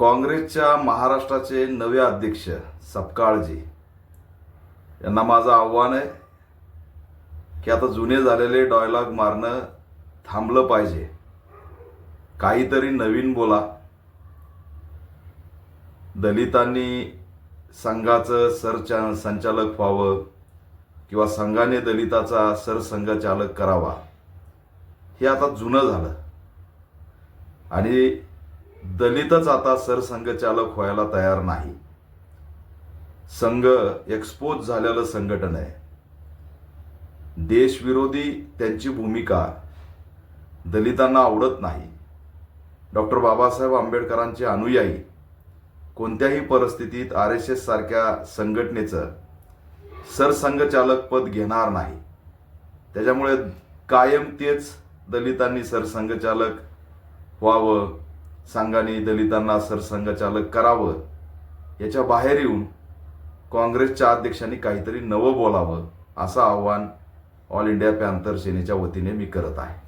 काँग्रेसच्या महाराष्ट्राचे नवे अध्यक्ष सपकाळजी यांना माझं आव्हान आहे की आता जुने झालेले डायलॉग मारणं थांबलं पाहिजे. काहीतरी नवीन बोला. दलितांनी संघाचं सरचा संचालक व्हावं किंवा संघाने दलिताचा सरसंघचालक करावा हे आता जुनं झालं. आणि दलितच आता सरसंघचालक व्हायला तयार नाही. संघ एक्सपोज झालेलं संघटन आहे. देशविरोधी त्यांची भूमिका दलितांना आवडत नाही. डॉक्टर बाबासाहेब आंबेडकरांचे अनुयायी कोणत्याही परिस्थितीत आर एस एस सारख्या संघटनेचं सरसंघचालक पद घेणार नाही. त्याच्यामुळे कायम तेच दलितांनी सरसंघचालक व्हावं संघाने दलितांना सरसंघचालक करावं याच्या बाहेर येऊन काँग्रेसच्या अध्यक्षांनी काहीतरी नवं बोलावं असं आव्हान ऑल इंडिया पॅन्थर सेनेच्या वतीने मी करत आहे.